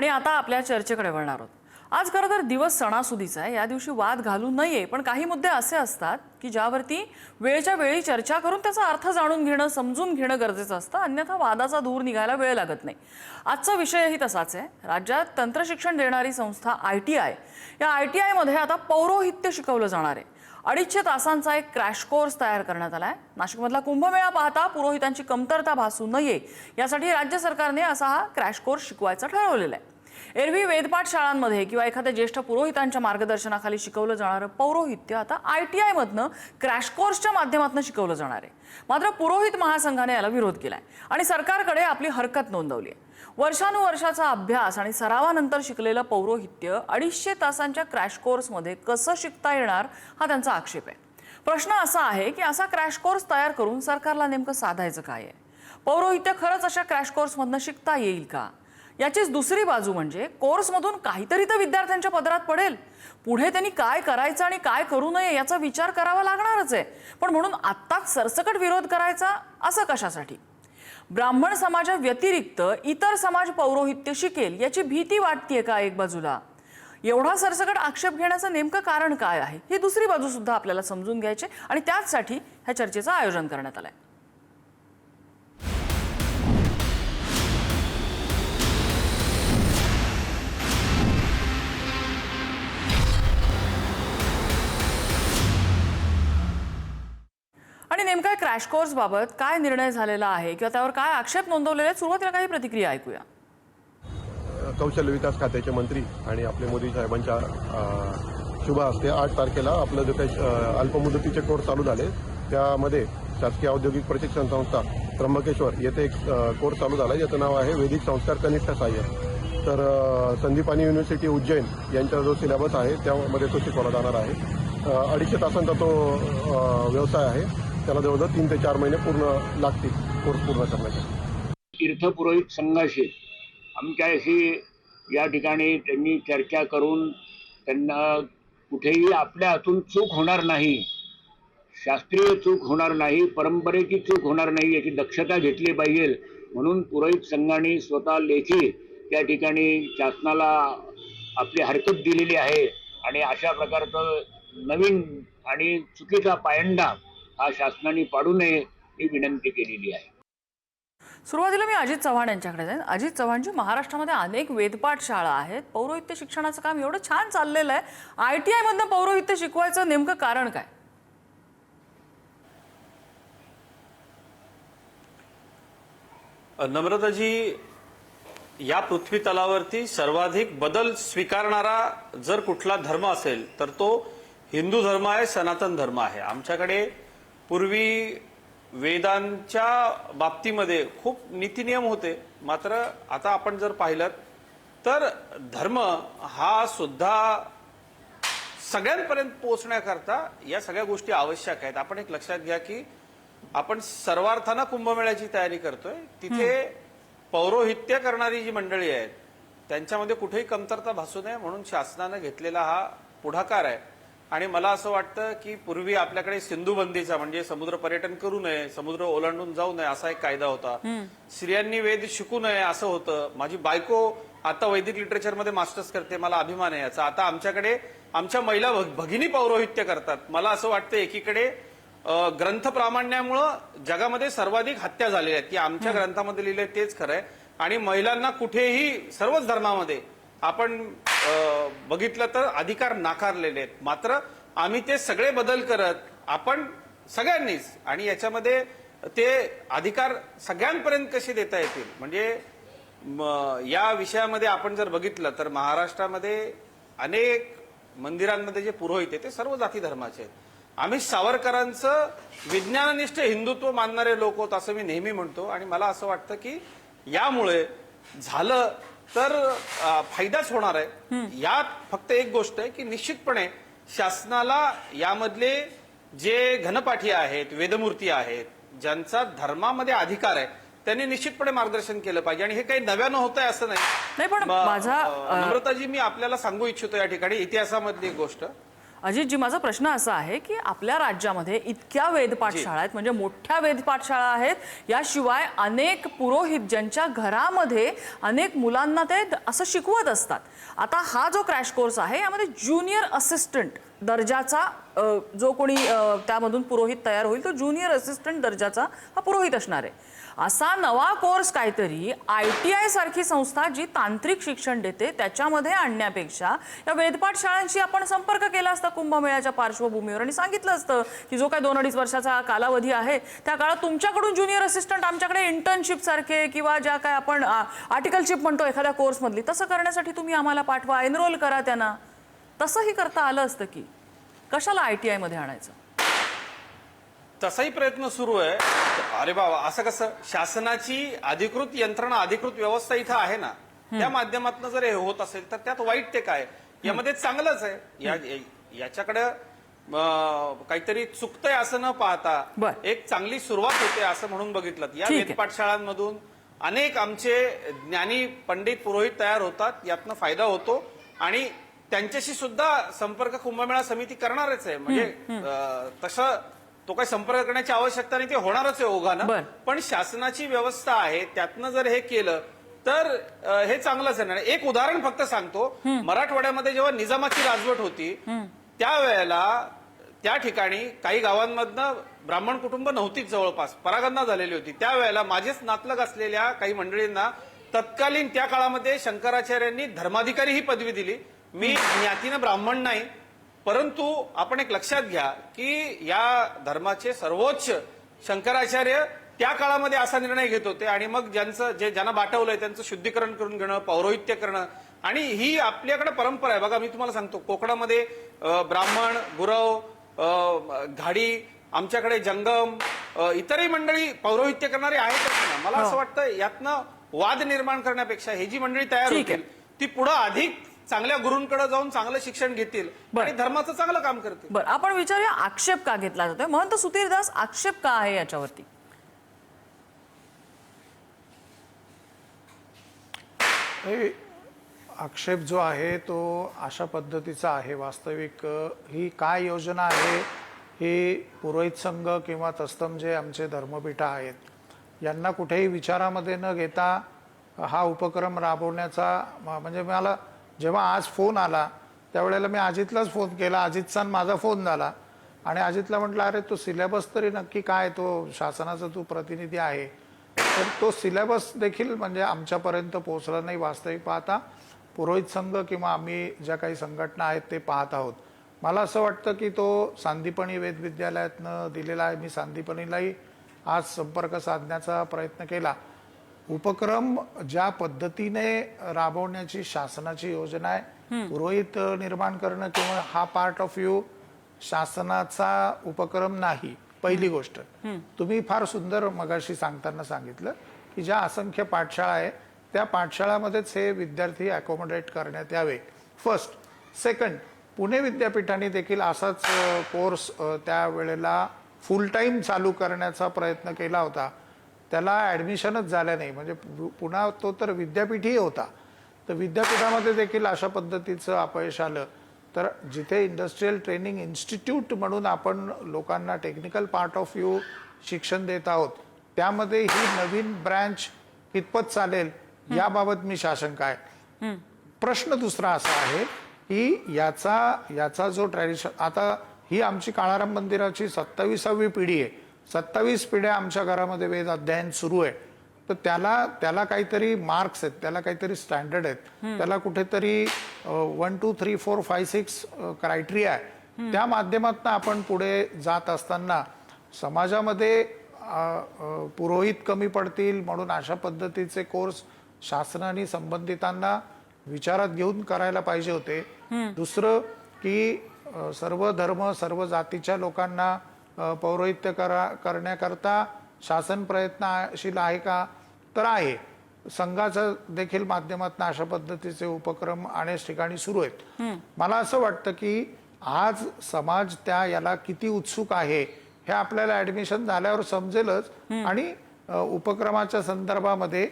आणि आता आपल्या चर्चेकडे वळणार आहोत. आज खरं तर दिवस सणासुदीचा आहे. या दिवशी वाद घालू नये पण काही मुद्दे असे असतात की ज्यावरती वेळच्या वेळी चर्चा करून त्याचा अर्थ जाणून घेणं समजून घेणं गरजेचं असतं. अन्यथा वादाचा धूर निघायला वेळ लागत नाही. आजचा विषयही तसाच आहे. राज्यात तंत्रशिक्षण देणारी संस्था आय टी आय. या आय टी आयमध्ये आता पौरोहित्य शिकवलं जाणार आहे. अडीचशे तासांचा एक क्रॅश कोर्स तयार करण्यात आला आहे नाशिकमधला कुंभमेळा पाहता पुरोहितांची कमतरता भासू नये यासाठी राज्य सरकारने असा हा क्रॅश कोर्स शिकवायचा ठरवलेला आहे. एरवी वेदपाठ शाळांमध्ये किंवा एखाद्या ज्येष्ठ पुरोहितांच्या मार्गदर्शनाखाली शिकवलं जाणारं पौरोहित्य आता आय टी आयमधनं क्रॅश कोर्सच्या माध्यमातून शिकवलं जाणार आहे. मात्र पुरोहित महासंघाने याला विरोध केलाय आणि सरकारकडे आपली हरकत नोंदवली आहे. वर्षानुवर्षाचा अभ्यास आणि सरावानंतर शिकलेलं पौरोहित्य अडीचशे तासांच्या क्रॅश कोर्समध्ये कसं शिकता येणार हा त्यांचा आक्षेप आहे. प्रश्न असा आहे की असा क्रॅश कोर्स तयार करून सरकारला नेमकं साधायचं काय आहे? पौरोहित्य खरंच अशा क्रॅश कोर्समधनं शिकता येईल का? याचीच दुसरी बाजू म्हणजे कोर्समधून काहीतरी तर विद्यार्थ्यांच्या पदरात पडेल. पुढे त्यांनी काय करायचं आणि काय करू नये याचा विचार करावा लागणारच आहे. पण म्हणून आत्ताच सरसकट विरोध करायचा असं कशासाठी? ब्राह्मण समाजा व्यतिरिक्त इतर समाज पौरोहित्य शिकेल याची भीती वाटतेय का एक बाजूला? एवढा सरसकट आक्षेप घेण्याचं नेमकं कारण काय आहे? ही दुसरी बाजू सुद्धा आपल्याला समजून घ्यायची आणि त्याचसाठी ह्या चर्चेचं आयोजन करण्यात आलंय. आहे क्रॅश कोर्स बाबत काय निर्णय झालेला आहे किंवा त्यावर काय आक्षेप नोंदवलेले आहेत? सुरुवातीला काही प्रतिक्रिया ऐकूया. कौशल्य विकास खात्याचे मंत्री आणि आपले मोदी साहेबांच्या शुभ हस्ते आठ तारखेला आपलं जे काही अल्पमुदतीचे कोर्स चालू झाले त्यामध्ये शासकीय औद्योगिक प्रशिक्षण संस्था त्र्यंबकेश्वर येथे एक कोर्स चालू झाला. याचं नाव आहे वैदिक संस्कार कनिष्ठ सहाय्य तर संदीपानी युनिव्हर्सिटी उज्जैन यांचा जो सिलेबस आहे त्यामध्ये तो शिकवला जाणार आहे. अडीचशे तासांचा तो व्यवसाय आहे. त्याला जवळजवळ तीन ते चार महिने पूर्ण लागतील कोर्स पूर्ण करण्यासाठी. तीर्थपुरोहित संघाशी आमच्याशी या ठिकाणी त्यांनी चर्चा करून त्यांना कुठेही आपल्या हातून चूक होणार नाही शास्त्रीय चूक होणार नाही परंपरेची चूक होणार नाही याची दक्षता घेतली पाहिजे. म्हणून पुरोहित संघाने स्वतः लेखी या ठिकाणी शासनाला आपली हरकत दिलेली आहे. आणि अशा प्रकारचं नवीन आणि चुकीचा पायंडा हा शासनाने पाडू नये ही विनंती केलेली आहे. सुरुवातीला मी अजित चव्हाण यांच्याकडे जाईन. अजित चव्हाणजी महाराष्ट्रामध्ये अनेक वेदपाठ शाळा आहेत. पौरोहित्य शिक्षणाचं काम एवढं छान चाललेलं आहे. आय टी आयमधनं पौरोहित्य शिकवायचं नेमकं कारण काय? नम्रताजी या पृथ्वी तलावरती सर्वाधिक बदल स्वीकारणारा जर कुठला धर्म असेल तर तो हिंदू धर्म आहे सनातन धर्म आहे. आमच्याकडे पूर्वी वेदांच्या बाबतीमध्ये खूप नीतिनियम होते. मात्र आता आपण जर पाहिलं तर धर्म हा सुद्धा सगळ्यांपर्यंत पोहोचण्याकरता या सगळ्या गोष्टी आवश्यक आहेत. आपण एक लक्षात घ्या की आपण सर्वार्थानं कुंभमेळ्याची तयारी करतोय. तिथे पौरोहित्य करणारी जी मंडळी आहेत त्यांच्यामध्ये कुठेही कमतरता भासू नये म्हणून शासनानं घेतलेला हा पुढाकार आहे. आणि मला असं वाटतं की पूर्वी आपल्याकडे सिंधू बंदीचा म्हणजे समुद्र पर्यटन करू नये समुद्र ओलांडून जाऊ नये असा एक कायदा होता. स्त्रियांनी वेद शिकू नये असं होतं. माझी बायको आता वैदिक लिटरेचरमध्ये मास्टर्स करते मला अभिमान आहे याचा. आता आमच्याकडे आमच्या महिला भग- भगिनी पौरोहित्य करतात. मला असं वाटतं एकीकडे ग्रंथ प्रामाण्यामुळं जगामध्ये सर्वाधिक हत्या झालेल्या आहेत. की आमच्या ग्रंथामध्ये लिहिलंय तेच खरं आहे आणि महिलांना कुठेही सर्वच धर्मामध्ये आपण बघितलं तर अधिकार नाकारलेले आहेत. मात्र आम्ही ते सगळे बदल करत आपण सगळ्यांनीच आणि याच्यामध्ये ते अधिकार सगळ्यांपर्यंत कसे देता येतील? म्हणजे या विषयामध्ये आपण जर बघितलं तर महाराष्ट्रामध्ये अनेक मंदिरांमध्ये जे पुरोहित आहे ते सर्व जाती धर्माचे आहेत. आम्ही सावरकरांचं विज्ञाननिष्ठ हिंदुत्व मानणारे लोक होत असं मी नेहमी म्हणतो आणि मला असं वाटतं की यामुळे झालं तर अं, फायदाच होणार आहे. यात फक्त एक गोष्ट आहे की निश्चितपणे शासनाला यामधले जे घनपाठी आहेत वेदमूर्ती आहेत ज्यांचा धर्मामध्ये अधिकार आहे त्यांनी निश्चितपणे मार्गदर्शन केलं पाहिजे. आणि हे काही नव्यानं होत आहे असं नाही. नाही पण म- माझा अं, अ, नम्रताजी मी आपल्याला सांगू इच्छितो या ठिकाणी इतिहासामधली एक गोष्ट. अजितजी माझा प्रश्न असा आहे की आपल्या राज्यामध्ये इतक्या वेद पाठशाळा आहेत म्हणजे मोठ्या वेद पाठशाळा आहेत याशिवाय अनेक पुरोहित ज्यांच्या घरामध्ये अनेक मुलांना ते असं शिकवत असतात. आता हा जो क्रॅश कोर्स आहे यामध्ये ज्युनियर असिस्टंट दर्जाचा जो कोणी त्यामधून पुरोहित तयार होईल तो ज्युनियर असिस्टंट दर्जाचा हा पुरोहित असणार आहे. असा नवा कोर्स काहीतरी आय टी आय सारखी संस्था जी तांत्रिक शिक्षण देते त्याच्यामध्ये आणण्यापेक्षा या वेदपाठ शाळांशी आपण संपर्क केला असता कुंभमेळ्याच्या पार्श्वभूमीवर. आणि सांगितलं असतं की जो काय दोन अडीच वर्षाचा कालावधी आहे त्या काळात तुमच्याकडून ज्युनियर असिस्टंट आमच्याकडे इंटर्नशिप सारखे किंवा ज्या काय आपण आर्टिकलशिप म्हणतो एखाद्या कोर्समधली तसं करण्यासाठी तुम्ही आम्हाला पाठवा एनरोल करा त्यांना. तसंही करता आलं असतं की. कशाला आय टी आयमध्ये आणायचं? तसाही प्रयत्न सुरू आहे. अरे बाबा असं कसं? शासनाची अधिकृत यंत्रणा अधिकृत व्यवस्था इथं आहे ना? त्या माध्यमातून जर हे होत असेल तर त्यात वाईट ते काय? यामध्ये चांगलंच आहे. या याच्याकडे काहीतरी चुकतंय असं न पाहता. एक चांगली सुरुवात होते असं म्हणून बघितलं. या. वेदपाठशाळांमधून अनेक आमचे ज्ञानी पंडित पुरोहित तयार होतात. यातनं फायदा होतो. आणि त्यांच्याशी सुद्धा संपर्क कुंभमेळा समिती करणारच आहे. म्हणजे तसं तो काही संपर्क करण्याची आवश्यकता नाही ते होणारच आहे. ओघानं. पण शासनाची व्यवस्था आहे त्यातनं जर हे केलं तर हे चांगलंच आहे. आणि एक उदाहरण फक्त सांगतो. मराठवाड्यामध्ये जेव्हा निजामाची राजवट होती त्यावेळेला त्या ठिकाणी काही गावांमधनं ब्राह्मण कुटुंब नव्हतीच जवळपास. परागंदा झालेली होती. त्यावेळेला माझेच नातलग असलेल्या काही मंडळींना तत्कालीन त्या काळामध्ये शंकराचार्यांनी धर्माधिकारी ही पदवी दिली. मी ज्ञातीनं ब्राह्मण नाही परंतु आपण एक लक्षात घ्या की या धर्माचे सर्वोच्च शंकराचार्य त्या काळामध्ये असा निर्णय घेत होते आणि मग ज्यांचं जे ज्यांना बाटवलंय त्यांचं शुद्धीकरण करून घेणं पौरोहित्य करणं आणि ही आपल्याकडे परंपरा आहे. बघा मी तुम्हाला सांगतो कोकणामध्ये ब्राह्मण गुरव घाडी आमच्याकडे जंगम इतरही मंडळी पौरोहित्य करणारी आहेतच ना मला असं वाटतं यातनं वाद निर्माण करण्यापेक्षा हे जी मंडळी तयार. होतील ती पुढे अधिक चांगल्या गुरूंकडे जाऊन चांगलं शिक्षण घेतील बरं. आणि धर्माचं चांगलं काम करतील. बरं आपण विचारूया आक्षेप का घेतला जातोय? महंत सुधीरदास आक्षेप का आहे याच्यावरती? हे आक्षेप जो आहे तो अशा पद्धतीचा आहे. वास्तविक ही काय योजना आहे ही पुरोहित संघ किंवा तस्तम जे आमचे धर्मपीठ आहेत यांना कुठेही विचारामध्ये न घेता हा उपक्रम राबवण्याचा म्हणजे मला जेव्हा आज फोन आला त्यावेळेला मी अजितलाच फोन केला अजितचा माझा फोन झाला. आणि अजितला म्हटलं अरे तो सिलेबस तरी नक्की काय? तो शासनाचा तू प्रतिनिधी आहे तर तो सिलेबस देखील म्हणजे आमच्यापर्यंत पोहोचला नाही वास्तविक पाहता. पुरोहित संघ किंवा आम्ही ज्या काही संघटना आहेत ते पाहत आहोत. मला असं वाटतं की तो सांदीपणी वेद विद्यालयातनं दिलेला आहे मी सांदीपणीलाही आज संपर्क साधण्याचा प्रयत्न केला. उपक्रम ज्या पद्धतीने राबवण्याची शासनाची योजना आहे पुरोहित निर्माण करणं किंवा हा पार्ट ऑफ व्ह्यू शासनाचा उपक्रम नाही पहिली गोष्ट. तुम्ही फार सुंदर मगाशी सांगताना सांगितलं की ज्या असंख्य पाठशाळा आहे त्या पाठशाळामध्येच हे विद्यार्थी अकोमोडेट करण्यात यावे. फर्स्ट सेकंड पुणे विद्यापीठाने देखील असाच कोर्स त्या वेळेला फुल टाइम चालू करण्याचा प्रयत्न केला होता. त्याला ऍडमिशनच झालं नाही. म्हणजे पुन्हा तो तर विद्यापीठही होता. तर विद्यापीठामध्ये देखील अशा पद्धतीचं अपयश आलं. तर जिथे इंडस्ट्रीयल ट्रेनिंग इन्स्टिट्यूट म्हणून आपण लोकांना टेक्निकल पार्ट ऑफ व्ह्यू शिक्षण देत आहोत त्यामध्ये ही नवीन ब्रँच कितपत चालेल याबाबत मी शाशंका आहे प्रश्न दुसरा असा आहे की याचा याचा जो ट्रॅडिशन आता ही आमची काळाराम मंदिराची सत्तावीसावी पिढी आहे. सत्तावीस पिढ्या आमच्या घरामध्ये वेद अध्ययन सुरू आहे. तर त्याला त्याला काहीतरी मार्क्स आहेत त्याला काहीतरी स्टँडर्ड आहेत. त्याला कुठेतरी one two three four five six criteria आहे. त्या माध्यमातून आपण पुढे जात असताना समाजामध्ये पुरोहित कमी पडतील म्हणून अशा पद्धतीचे कोर्स शासनाने संबंधितांना विचारात घेऊन करायला पाहिजे होते. दुसरं की सर्व धर्म सर्व जातीच्या लोकांना पौरोहित्य करा करण्याकरता शासन प्रयत्नशील आहे का? तर आहे. संघाच्या देखील माध्यमातून अशा पद्धतीचे उपक्रम अनेक ठिकाणी सुरू आहेत. मला असं वाटतं की आज समाज त्या याला किती उत्सुक आहे हे आपल्याला ऍडमिशन झाल्यावर समजेलच. आणि उपक्रमाच्या संदर्भामध्ये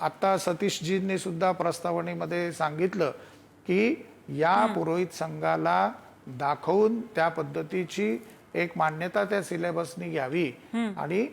आता सतीशजींनी सुद्धा प्रस्तावनेमध्ये सांगितलं की या पुरोहित संघाला दाखवून त्या पद्धतीची एक मान्यता त्या सिलेबसनी घ्यावी. आणि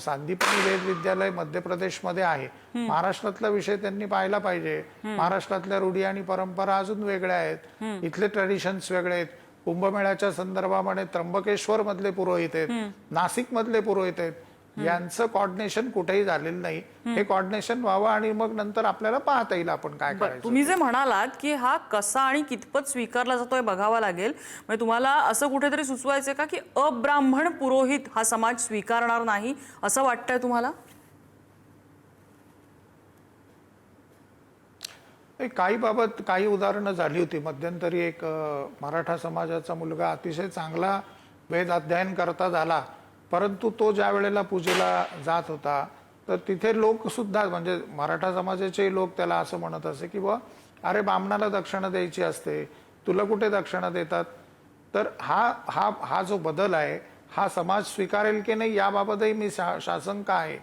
सांदीपनी वेद विद्यालय मध्य प्रदेशमध्ये आहे. महाराष्ट्रातला विषय त्यांनी पाहायला पाहिजे. महाराष्ट्रातल्या रूढी आणि परंपरा अजून वेगळ्या आहेत. इथले ट्रेडिशन्स वेगळे आहेत. कुंभमेळ्याच्या संदर्भामध्ये त्र्यंबकेश्वर मधले पुरोहित आहेत. नाशिक मधले पुरोहित आहेत. यांचं कॉर्डिनेशन कुठेही झालेलं नाही. हे कॉर्डिनेशन व्हावं आणि मग नंतर आपल्याला पाहता येईल आपण काय करायचं. तुम्ही जे म्हणालात की हा कसा आणि कितपत स्वीकारला जातोय बघावा लागेल. म्हणजे तुम्हाला असं कुठेतरी सुचवायचंय का की अब्राह्मण पुरोहित हा समाज स्वीकारणार नाही असं वाटतंय तुम्हाला? काही बाबत काही उदाहरणं झाली होती. मध्यंतरी एक मराठा समाजाचा मुलगा अतिशय चांगला वेद अध्ययन करता झाला. परंतु तो ज्या वेळेला पूजेला जात होता तर तिथे लोक सुद्धा म्हणजे मराठा समाजाचे लोक त्याला असं म्हणत असे की बुवा अरे बामणाला दक्षिणा द्यायची असते तुला कुठे दक्षिणा देतात? तर हा हा हा जो बदल आहे हा समाज स्वीकारेल की नाही याबाबतही मी शा- शासंका आहे.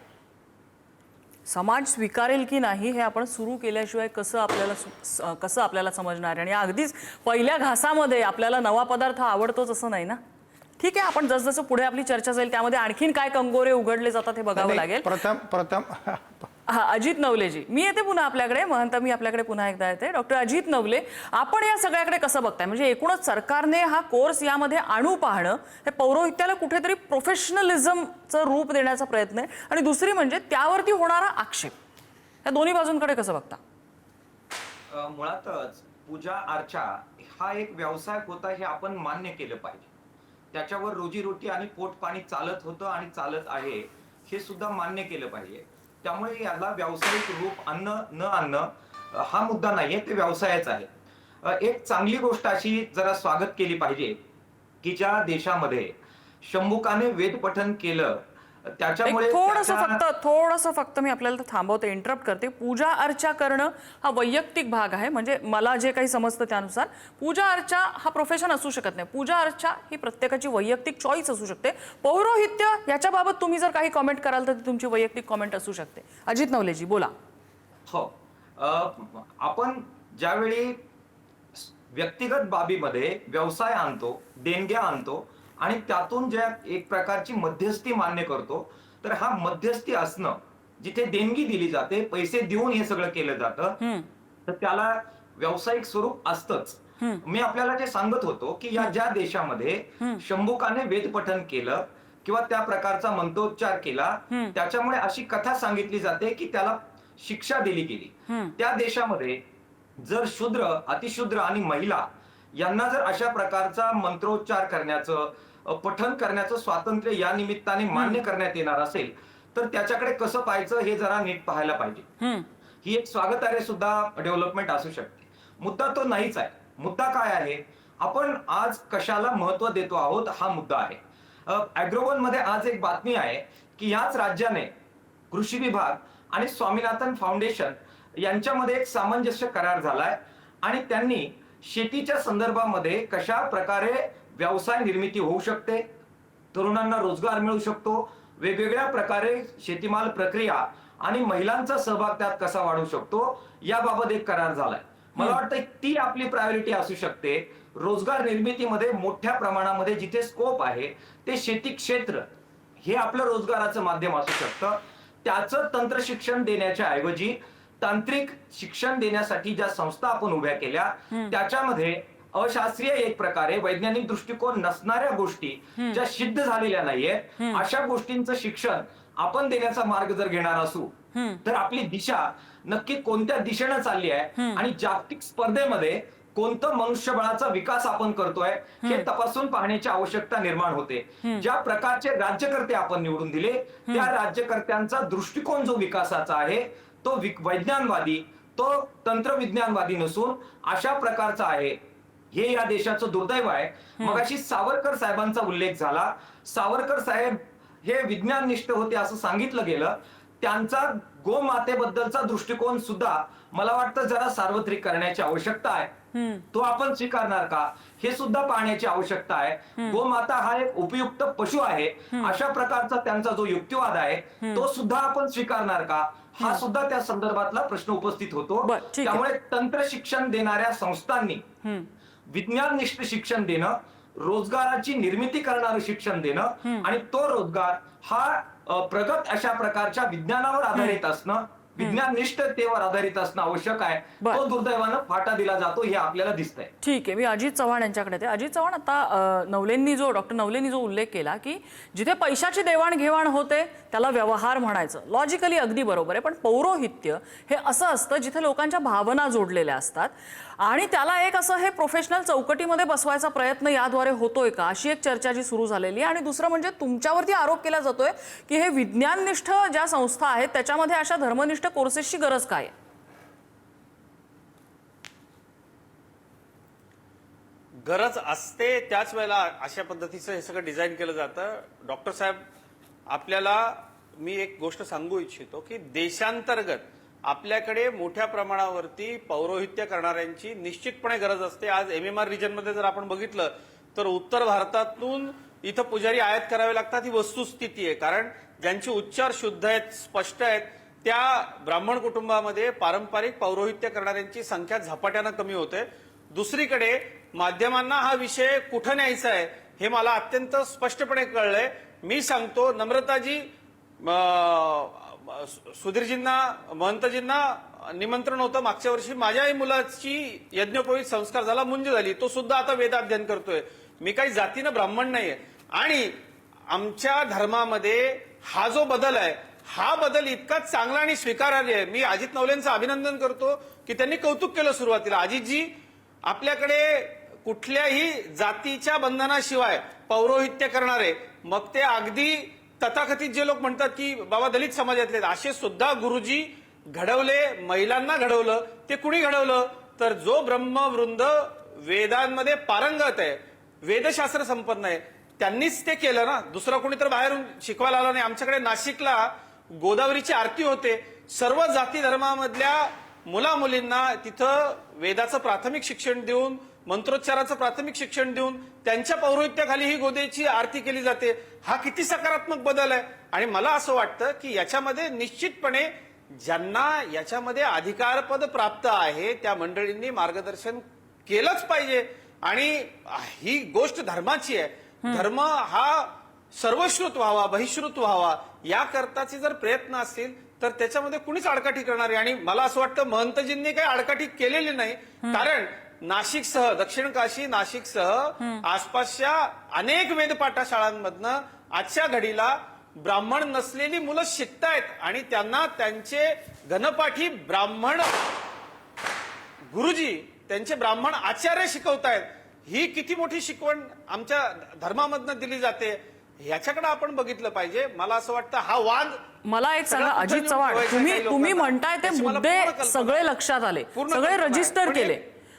समाज स्वीकारेल की नाही हे आपण सुरू केल्याशिवाय कसं आपल्याला कसं आपल्याला समजणार? आहे आणि अगदीच पहिल्या घासामध्ये आपल्याला नवा पदार्थ आवडतोच असं नाही ना? ठीक आहे आपण जसजसं पुढे आपली चर्चा जाईल त्यामध्ये आणखीन काय कंगोरे उघडले जातात हे बघावं लागेल. प्रथम प्रथम हा अजित नवलेजी. मी येते पुन्हा आपल्याकडे महंत मी आपल्याकडे पुन्हा एकदा येते. डॉक्टर अजित नवले आपण या सगळ्याकडे कसं बघताय? म्हणजे एकूणच सरकारने हा कोर्स यामध्ये आणू पाहणं हे पौरोहित्याला कुठेतरी प्रोफेशनलिझमचं रूप देण्याचा प्रयत्न आहे. आणि दुसरी म्हणजे त्यावरती होणारा आक्षेप. या दोन्ही बाजूंकडे कसं बघता? मुळातच पूजा अर्चा हा एक व्यवसाय होता हे आपण मान्य केलं पाहिजे. त्याच्यावर रोजीरोटी आणि पोट पाणी चालत होतं आणि चालत आहे हे सुद्धा मान्य केलं पाहिजे. त्यामुळे याला व्यावसायिक रूप अन्न न आणणं हा मुद्दा नाहीये ते व्यवसायच आहे. एक चांगली गोष्ट अशी जरा स्वागत केली पाहिजे की ज्या देशामध्ये शंभुकाने वेद पठन केलं त्याच्यामुळे थोडस फक्त थोडस फक्त मी आपल्याला थांबवते इंटरप्ट करते. पूजा अर्चा करणं हा वैयक्तिक भाग आहे. म्हणजे मला जे काही समजतं त्यानुसार पूजा अर्चा हा प्रोफेशन असू शकत नाही. पूजा अर्चा ही प्रत्येकाची वैयक्तिक चॉईस असू शकते. पौरोहित्य याच्याबाबत तुम्ही जर काही कॉमेंट कराल तर तुमची वैयक्तिक कॉमेंट असू शकते. अजित नवलेजी बोला. हो. आपण ज्यावेळी व्यक्तिगत बाबीमध्ये व्यवसाय आणतो देणग्या आणतो आणि त्यातून ज्या एक प्रकारची मध्यस्थी मान्य करतो तर हा मध्यस्थी असणं जिथे देणगी दिली जाते पैसे देऊन हे सगळं केलं जातं तर त्याला व्यावसायिक स्वरूप असतच. मी आपल्याला जे सांगत होतो की या ज्या देशामध्ये शंभुकाने वेद पठन केलं किंवा त्या प्रकारचा मंत्रोच्चार केला त्याच्यामुळे अशी कथा सांगितली जाते की त्याला शिक्षा दिली गेली. त्या देशामध्ये जर शूद्र अतिशूद्र आणि महिला यांना जर अशा प्रकारचा मंत्रोच्चार करण्याचं पठन करण्याचं स्वातंत्र्य या निमित्ताने मान्य करण्यात येणार असेल तर त्याच्याकडे कसं पाहायचं हे जरा नीट पाहायला पाहिजे. ही एक स्वागतार्ह सुद्धा डेव्हलपमेंट असू शकते. मुद्दा तो नाहीच आहे. मुद्दा काय आहे? आपण आज कशाला महत्त्व देतो आहोत हा मुद्दा आहे. अॅग्रोवनमध्ये आज एक बातमी आहे की याच राज्याने कृषी विभाग आणि स्वामीनाथन फाउंडेशन यांच्यामध्ये एक सामंजस्य करार झालाय आणि त्यांनी शेतीच्या संदर्भामध्ये कशा प्रकारे व्यवसाय निर्मिती होऊ शकते? तरुणांना रोजगार मिळू शकतो. वेगवेगळ्या प्रकारे शेतीमाल प्रक्रिया आणि महिलांचा सहभाग त्यात कसा वाढू शकतो याबाबत एक करार झालाय. मला वाटतं ती आपली प्रायोरिटी असू शकते. रोजगार निर्मितीमध्ये मोठ्या प्रमाणामध्ये जिथे स्कोप आहे ते शेती क्षेत्र हे आपलं रोजगाराचं माध्यम असू शकतं. त्याचं तंत्र शिक्षण देण्याच्या ऐवजी तांत्रिक शिक्षण देण्यासाठी ज्या संस्था आपण उभ्या केल्या त्याच्यामध्ये अशास्त्रीय एक प्रकारे वैज्ञानिक दृष्टिकोन नसणाऱ्या गोष्टी ज्या सिद्ध झालेल्या नाहीयेत अशा गोष्टींचं शिक्षण आपण देण्याचा मार्ग जर घेणार असू तर आपली दिशा नक्की कोणत्या दिशेनं चालली आहे आणि जागतिक स्पर्धेमध्ये कोणतं मनुष्यबळाचा विकास आपण करतोय हे तपासून पाहण्याची आवश्यकता निर्माण होते. ज्या प्रकारचे राज्यकर्ते आपण निवडून दिले त्या राज्यकर्त्यांचा दृष्टिकोन जो विकासाचा आहे तो वैज्ञानवादी तो तंत्रविज्ञानवादी नसून अशा प्रकारचा आहे. हे या देशाचं दुर्दैव आहे. मग अशी सावरकर साहेबांचा उल्लेख झाला. सावरकर साहेब हे विज्ञाननिष्ठ होते असं सांगितलं गेलं. त्यांचा गोमातेबद्दलचा दृष्टिकोन सुद्धा मला वाटतं जरा सार्वत्रिक करण्याची आवश्यकता आहे. तो आपण स्वीकारणार का? हे सुद्धा पाहण्याची आवश्यकता आहे. गोमाता हा एक उपयुक्त पशु आहे. अशा प्रकारचा त्यांचा जो युक्तिवाद आहे तो सुद्धा आपण स्वीकारणार का? हा सुद्धा त्या संदर्भातला प्रश्न उपस्थित होतो. त्यामुळे तंत्र शिक्षण देणाऱ्या संस्थांनी विज्ञाननिष्ठ शिक्षण देणं रोजगाराची निर्मिती करणारं शिक्षण देणं आणि तो रोजगार हा प्रगत अशा प्रकारच्या विज्ञानावर आधारित असणं विज्ञाननिष्ठतेवर आधारित असणं आवश्यक आहे. तो दुर्दैवानं फाटा दिला जातो हे आपल्याला दिसतंय. ठीक आहे मी अजित चव्हाण यांच्याकडे येते. अजित चव्हाण आता नवलेंनी जो डॉक्टर नवलेंनी जो उल्लेख केला की जिथे पैशाची देवाणघेवाण होते त्याला व्यवहार म्हणायचं. लॉजिकली अगदी बरोबर आहे पण पौरोहित्य हे असं असतं जिथे लोकांच्या भावना जोडलेल्या असतात. आणि त्याला एक असं हे प्रोफेशनल चौकटीमध्ये बसवायचा प्रयत्न याद्वारे होतोय का? अशी एक चर्चा जी सुरू झालेली आहे. आणि दुसरं म्हणजे तुमच्यावरती आरोप केला जातोय की हे विज्ञाननिष्ठ ज्या संस्था आहेत त्याच्यामध्ये अशा धर्मनिष्ठ कोर्सेसची गरज काय आहे? गरज असते त्याच वेळेला अशा पद्धतीचं हे सगळं डिझाईन केलं जातं. डॉक्टर साहेब आपल्याला मी एक गोष्ट सांगू इच्छितो की देशांतर्गत आपल्याकडे मोठ्या प्रमाणावरती पौरोहित्य करणाऱ्यांची निश्चितपणे गरज असते. आज एम एम आर रिजनमध्ये जर आपण बघितलं तर उत्तर भारतातून इथं पुजारी आयात करावे लागतात ही वस्तुस्थिती आहे. कारण ज्यांचे उच्चार शुद्ध आहेत स्पष्ट आहेत त्या ब्राह्मण कुटुंबामध्ये पारंपरिक पौरोहित्य करणाऱ्यांची संख्या झपाट्यानं कमी होते. दुसरीकडे माध्यमांना हा विषय कुठं न्यायचा आहे हे मला अत्यंत स्पष्टपणे कळलंय. मी सांगतो नम्रताजी सुधीरजींना महंतजींना निमंत्रण होतं. मागच्या वर्षी माझ्याही मुलाची यज्ञोपवीत संस्कार झाला मुंज झाली. तो सुद्धा आता वेदाध्ययन करतोय. मी काही जातीनं ब्राह्मण नाहीये. आणि आमच्या धर्मामध्ये हा जो बदल आहे हा बदल इतका चांगला आणि स्वीकारार्ह आहे. मी अजित नवलेंचं अभिनंदन करतो की त्यांनी कौतुक केलं सुरुवातीला. अजितजी आपल्याकडे कुठल्याही जातीच्या बंधनाशिवाय पौरोहित्य करणारे मग ते अगदी तथाकथित जे लोक म्हणतात की बाबा दलित समाजातले असे सुद्धा गुरुजी घडवले महिलांना घडवलं ते कुणी घडवलं? तर जो ब्रह्मवृंद वेदांमध्ये पारंगत आहे वेदशास्त्र संपन्न आहे त्यांनीच ते केलं ना. दुसरं कोणी तर बाहेरून शिकवायला आलं नाही. आमच्याकडे नाशिकला गोदावरीची आरती होते. सर्व जाती धर्मामधल्या मुला मुलींना तिथं वेदाचं प्राथमिक शिक्षण देऊन मंत्रोच्चाराचं प्राथमिक शिक्षण देऊन त्यांच्या पौरोहित्याखाली ही गोदेची आरती केली जाते. हा किती सकारात्मक बदल आहे. आणि मला असं वाटतं की याच्यामध्ये निश्चितपणे ज्यांना याच्यामध्ये अधिकारपद प्राप्त आहे त्या मंडळींनी मार्गदर्शन केलंच पाहिजे. आणि ही गोष्ट धर्माची आहे. धर्म हा सर्वश्रुत व्हावा बहिश्रुत व्हावा या करताचे जर प्रयत्न असतील तर त्याच्यामध्ये कुणीच आडकाठी करणार आहे आणि मला असं वाटतं महंतजींनी काही आडकाठी केलेली नाही. कारण नाशिकसह दक्षिण काशी नाशिकसह आसपासच्या अनेक वेदपाठा शाळांमधनं आजच्या घडीला ब्राह्मण नसलेली मुलं शिकतायत. आणि त्यांना त्यांचे घनपाठी ब्राह्मण गुरुजी त्यांचे ब्राह्मण आचार्य शिकवतायत. ही किती मोठी शिकवण आमच्या धर्मामधनं दिली जाते. ह्याच्याकडे आपण बघितलं पाहिजे मला असं वाटतं हा वाद मला एक सांगा सगळं अजित चव्हाण तुम्ही तुम्ही? म्हणताय ते मुद्दे सगळे. लक्षात आले सगळे. रजिस्टर हे केले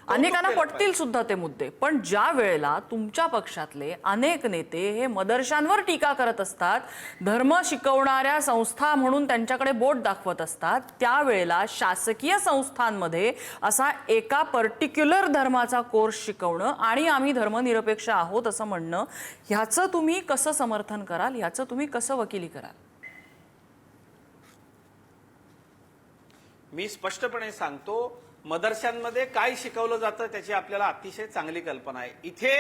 अनेकांना पटतील. सुद्धा ते मुद्दे पण ज्या वेळेला तुमच्या पक्षातले अनेक नेते हे मदरशांवर टीका करत असतात धर्म शिकवणाऱ्या संस्था म्हणून त्यांच्याकडे बोट दाखवत असतात त्यावेळेला शासकीय संस्थांमध्ये असा एका पर्टिक्युलर धर्माचा कोर्स शिकवणं आणि आम्ही धर्मनिरपेक्ष आहोत असं म्हणणं ह्याचं तुम्ही कसं समर्थन कराल ह्याचं तुम्ही कसं वकिली कराल मी स्पष्टपणे सांगतो मदरशांमध्ये काय शिकवलं जातं त्याची आपल्याला अतिशय चांगली कल्पना आहे. इथे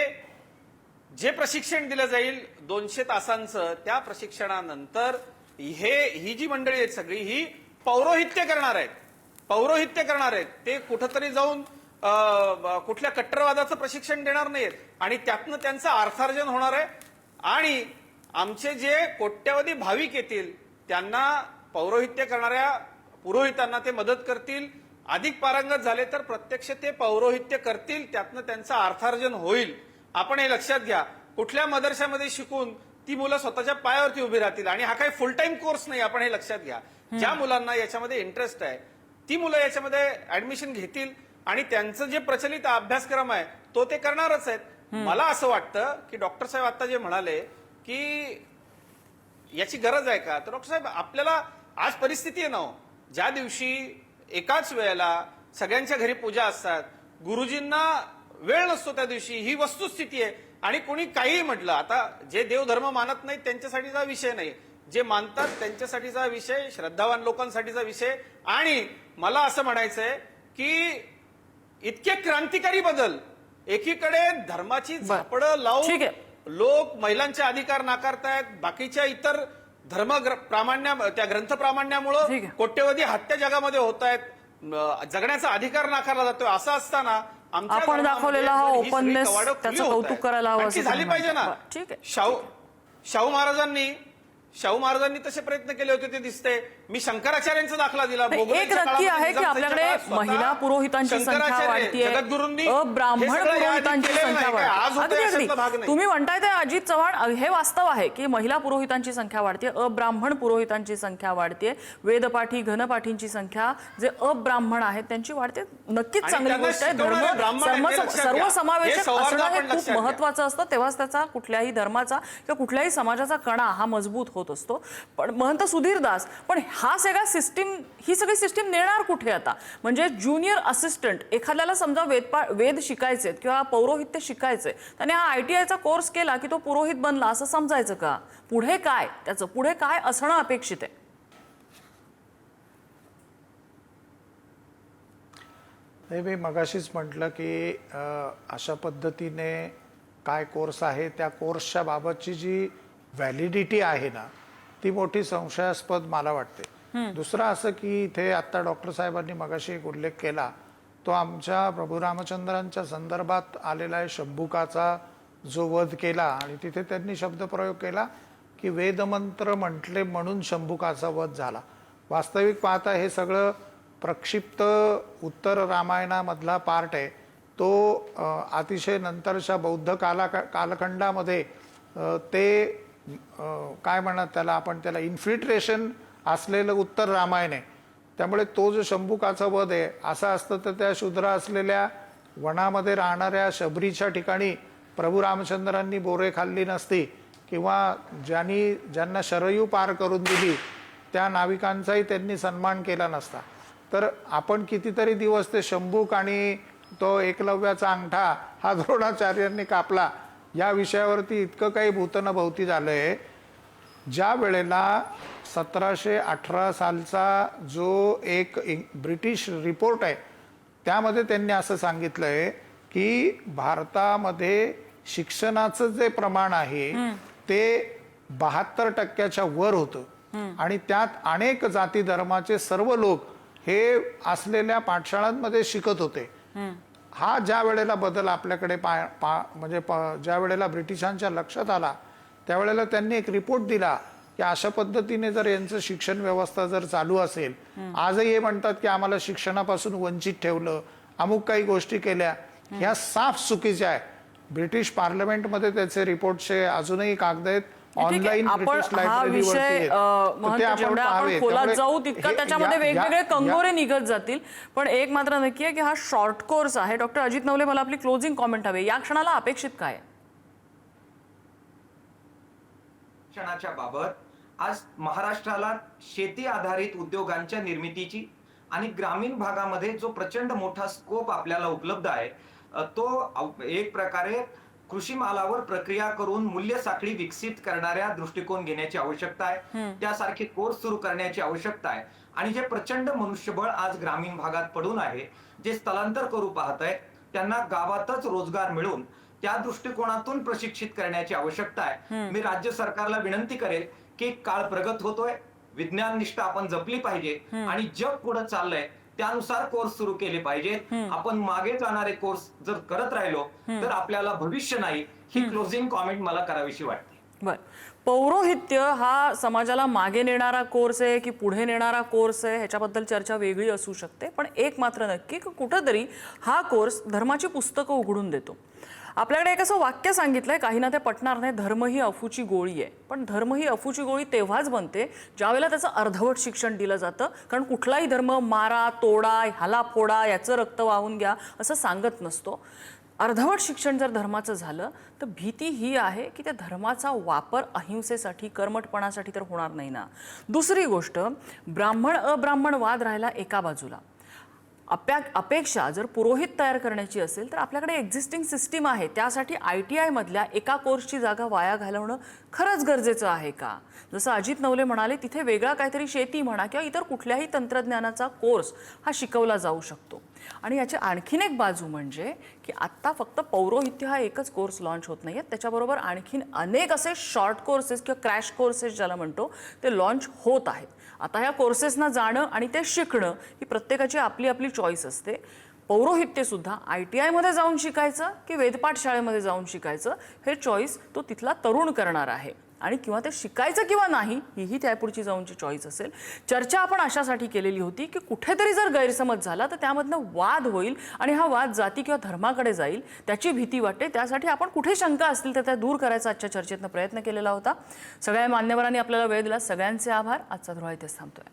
जे प्रशिक्षण दिलं जाईल दोनशे तासांचं त्या प्रशिक्षणानंतर हे ही जी मंडळी आहेत सगळी ही पौरोहित्य करणार आहेत. पौरोहित्य करणार आहेत. ते कुठंतरी जाऊन कुठल्या कट्टरवादाचं प्रशिक्षण देणार नाहीत. आणि त्यातनं त्यांचं अर्थार्जन होणार आहे. आणि आमचे जे कोट्यवधी भाविक येतील त्यांना पौरोहित्य करणाऱ्या पुरोहितांना ते मदत करतील. अधिक पारंगत झाले तर प्रत्यक्ष ते पौरोहित्य करतील त्यातनं त्यांचं अर्थार्जन होईल. आपण हे लक्षात घ्या. कुठल्या मदरशामध्ये शिकून ती मुलं स्वतःच्या पायावरती उभी राहतील? आणि हा काही फुल टाइम कोर्स नाही आपण हे लक्षात घ्या. ज्या मुलांना याच्यामध्ये इंटरेस्ट आहे ती मुलं याच्यामध्ये ऍडमिशन घेतील आणि त्यांचं जे प्रचलित अभ्यासक्रम आहे तो ते करणारच आहेत. मला असं वाटतं की डॉक्टर साहेब आता जे म्हणाले की याची गरज आहे का? तर डॉक्टर साहेब आपल्याला आज परिस्थिती आहे ना हो. ज्या दिवशी एकाच वेळेला सगळ्यांच्या घरी पूजा असतात. गुरुजींना वेळ नसतो त्या दिवशी. ही वस्तुस्थिती आहे. आणि कोणी काहीही म्हटलं आता जे देवधर्म मानत नाहीत त्यांच्यासाठीचा विषय नाही. जे मानतात त्यांच्यासाठीचा विषय श्रद्धावान लोकांसाठीचा विषय. आणि मला असं म्हणायचंय की इतके क्रांतिकारी बदल. एकीकडे धर्माची झापडं लावून. लोक महिलांचे अधिकार नाकारतायत बाकीच्या इतर धर्म प्रामाण्या त्या ग्रंथ प्रामाण्यामुळं. कोट्यवधी हत्या जगामध्ये होत आहेत जगण्याचा अधिकार नाकारला जातोय. असं असताना आपण दाखवलेला हा खुली त्याचं कौतुक करायला हवं झाली पाहिजे ना? ठीक आहे. शाहू शाहू महाराजांनी शाहू महाराजांनी तसे प्रयत्न केले होते ते दिसते मी शंकराचार्यांचा दाखला दिला. एक नक्की आहे की आपल्याकडे महिला पुरोहितांची संख्या वाढतीये? याआधी पुरोहितांची संख्या वाढते. तुम्ही म्हणताय ते अजित चव्हाण हे वास्तव आहे की महिला पुरोहितांची संख्या वाढते अब्राह्मण पुरोहितांची संख्या वाढते वेदपाठी घनपाठींची संख्या जे अब्राह्मण आहेत त्यांची वाढते. नक्कीच चांगली गोष्ट आहे. धर्म ब्राह्मण सर्वसमावेशक असणं हे खूप. महत्वाचं असतं. तेव्हाच त्याचा कुठल्याही धर्माचा किंवा कुठल्याही समाजाचा कणा हा मजबूत होत. असतो. पण महंत सुधीर दास पण हा सगळा सिस्टीम ही सगळी सिस्टीम नेणार कुठे आता? म्हणजे ज्युनियर असिस्टंट एखाद्याला समजा वेद वेद शिकायचे किंवा पौरोहित्य शिकायचे त्याने हा आय टी आयचा कोर्स केला की तो पुरोहित बनला असं समजायचं का? पुढे काय? त्याचं पुढे काय असणं अपेक्षित आहे? हे मी मगाशीच म्हटलं की अशा पद्धतीने काय कोर्स आहे त्या कोर्सच्या बाबतची जी व्हॅलिडिटी आहे ना ती मोठी संशयास्पद मला वाटते. दुसरं असं की इथे आत्ता डॉक्टर साहेबांनी मगाशी एक उल्लेख केला तो आमच्या प्रभू रामचंद्रांच्या संदर्भात आलेला आहे शंभुकाचा जो वध केला आणि तिथे त्यांनी शब्दप्रयोग केला की वेदमंत्र म्हटले म्हणून शंभुकाचा वध झाला. वास्तविक पाहता हे सगळं प्रक्षिप्त उत्तर रामायणामधला पार्ट आहे. तो अतिशय नंतरच्या बौद्ध काला कालखंडामध्ये ते काय म्हणत त्याला आपण त्याला इन्फिल्ट्रेशन असलेलं उत्तर रामायण. आहे त्यामुळे तो जो शंभुकाचा वध आहे असं असतं तर त्या शूद्र असलेल्या वनामध्ये राहणाऱ्या शबरीच्या ठिकाणी प्रभू रामचंद्रांनी बोरे खाल्ली नसती किंवा ज्यांनी ज्यांना शरयू पार करून दिली त्या नाविकांचाही त्यांनी सन्मान केला नसता. तर आपण कितीतरी दिवस ते शंभूक आणि तो एकलव्याचा अंगठा हा द्रोणाचार्यांनी कापला. या विषयावरती इतकं काही भूतन भोवती झालंय. ज्या वेळेला सतराशे अठरा सालचा जो एक ब्रिटिश रिपोर्ट आहे त्यामध्ये त्यांनी असं सांगितलंय की भारतामध्ये शिक्षणाचं जे प्रमाण आहे ते बहात्तर टक्क्याच्या वर होतं. आणि त्यात अनेक जाती धर्माचे सर्व लोक हे असलेल्या पाठशाळांमध्ये शिकत होते. हा ज्या वेळेला बदल आपल्याकडे पा पा म्हणजे प- ज्या वेळेला ब्रिटिशांच्या लक्षात आला त्यावेळेला त्यांनी एक रिपोर्ट दिला की अशा पद्धतीने जर यांचं शिक्षण व्यवस्था जर चालू असेल आजही हे म्हणतात की आम्हाला शिक्षणापासून वंचित ठेवलं अमुक काही गोष्टी केल्या ह्या साफ चुकीच्या आहे ब्रिटिश पार्लमेंटमध्ये त्याचे रिपोर्टचे अजूनही कागद आहेत. ऑनलाईन आपण हा विषय ते आपण. खोलात जाऊ तितका त्याच्यामध्ये वेगवेगळे कंगोरे निघत जातील पण एक मात्र नक्की आहे की हा शॉर्ट कोर्स आहे डॉक्टर अजित नवले मला आपली क्लोजिंग कॉमेंट हवी या क्षणाला अपेक्षित काय? शिक्षणाच्या बाबत आज महाराष्ट्राला शेती आधारित उद्योगांच्या निर्मितीची आणि ग्रामीण भागामध्ये जो प्रचंड मोठा स्कोप आपल्याला उपलब्ध आहे तो एक प्रकारे कृषी मालावर प्रक्रिया करून मूल्य साखळी विकसित करणाऱ्या दृष्टिकोन घेण्याची आवश्यकता आहे. त्यासारखे कोर्स सुरू करण्याची आवश्यकता आहे. आणि जे प्रचंड मनुष्यबळ आज ग्रामीण भागात पडून आहे जे स्थलांतर करू पाहत आहेत त्यांना गावातच रोजगार मिळून त्या दृष्टिकोनातून प्रशिक्षित करण्याची आवश्यकता आहे. मी राज्य सरकारला विनंती करेल की काळ प्रगत होतोय विज्ञान निष्ठा आपण जपली पाहिजे आणि जग पुढे चाललंय. त्यानुसार कोर्स सुरू केले पाहिजेत आपण मागे जाणारे कोर्स जर करत राहिलो तर आपल्याला भविष्य नाही. ही क्लोजिंग कॉमेंट मला करावीशी वाटते. बर. पौरोहित्य हा समाजाला मागे नेणारा कोर्स आहे की पुढे नेणारा कोर्स आहे ह्याच्याबद्दल चर्चा वेगळी असू शकते. पण एक मात्र नक्की की कुठंतरी हा कोर्स धर्माची पुस्तकं उघडून देतो. आपल्याकडे एक असं वाक्य सांगितलंय काही ना ते पटणार नाही धर्म ही अफूची गोळी आहे. पण धर्म ही अफूची गोळी तेव्हाच बनते ज्यावेळेला त्याचं अर्धवट शिक्षण दिलं जातं. कारण कुठलाही धर्म मारा तोडा ह्याला फोडा याचं रक्त वाहून घ्या असं सांगत नसतो. अर्धवट शिक्षण जर धर्माचं झालं तर भीती ही आहे की त्या धर्माचा वापर अहिंसेसाठी कर्मटपणासाठी तर होणार नाही ना. दुसरी गोष्ट ब्राह्मण अब्राह्मण वाद राहिला एका बाजूला. अप्या अपेक्षा जर पुरोहित तयार करण्याची असेल तर आपल्याकडे एक्झिस्टिंग सिस्टीम आहे. त्यासाठी आय टी आयमधल्या एका कोर्सची जागा वाया घालवणं खरंच गरजेचं आहे का? जसं अजित नवले म्हणाले तिथे वेगळा काहीतरी शेती म्हणा किंवा इतर कुठल्याही तंत्रज्ञानाचा कोर्स हा शिकवला जाऊ शकतो. आणि याची आणखीन एक बाजू म्हणजे की आत्ता फक्त पौरोहित्य हा एकच कोर्स लॉन्च होत नाही आहे त्याच्याबरोबर आणखीन अनेक असे शॉर्ट कोर्सेस किंवा क्रॅश कोर्सेस ज्याला म्हणतो ते लॉन्च होत आहेत. आता ह्या कोर्सेसना जाणं आणि ते शिकणं ही प्रत्येकाची आपली आपली चॉईस असते. पौरोहित्यसुद्धा आय टी आयमध्ये जाऊन शिकायचं की वेदपाठ शाळेमध्ये जाऊन शिकायचं हे चॉईस तो तिथला तरुण करणार आहे. आणि किंवा ते शिकायचं किंवा नाही हीही त्यापुढची जाऊनची चॉईस असेल. चर्चा आपण अशासाठी केलेली होती की कुठेतरी जर गैरसमज झाला तर त्यामधनं वाद होईल आणि हा वाद जाती किंवा धर्माकडे जाईल त्याची भीती वाटते. त्यासाठी आपण कुठे शंका असतील तर त्या दूर करायचा आजच्या चर्चेतनं प्रयत्न केलेला होता. सगळ्या मान्यवरांनी आपल्याला वेळ दिला. सगळ्यांचे आभार. आजचा धुळा इथेच थांबतोय.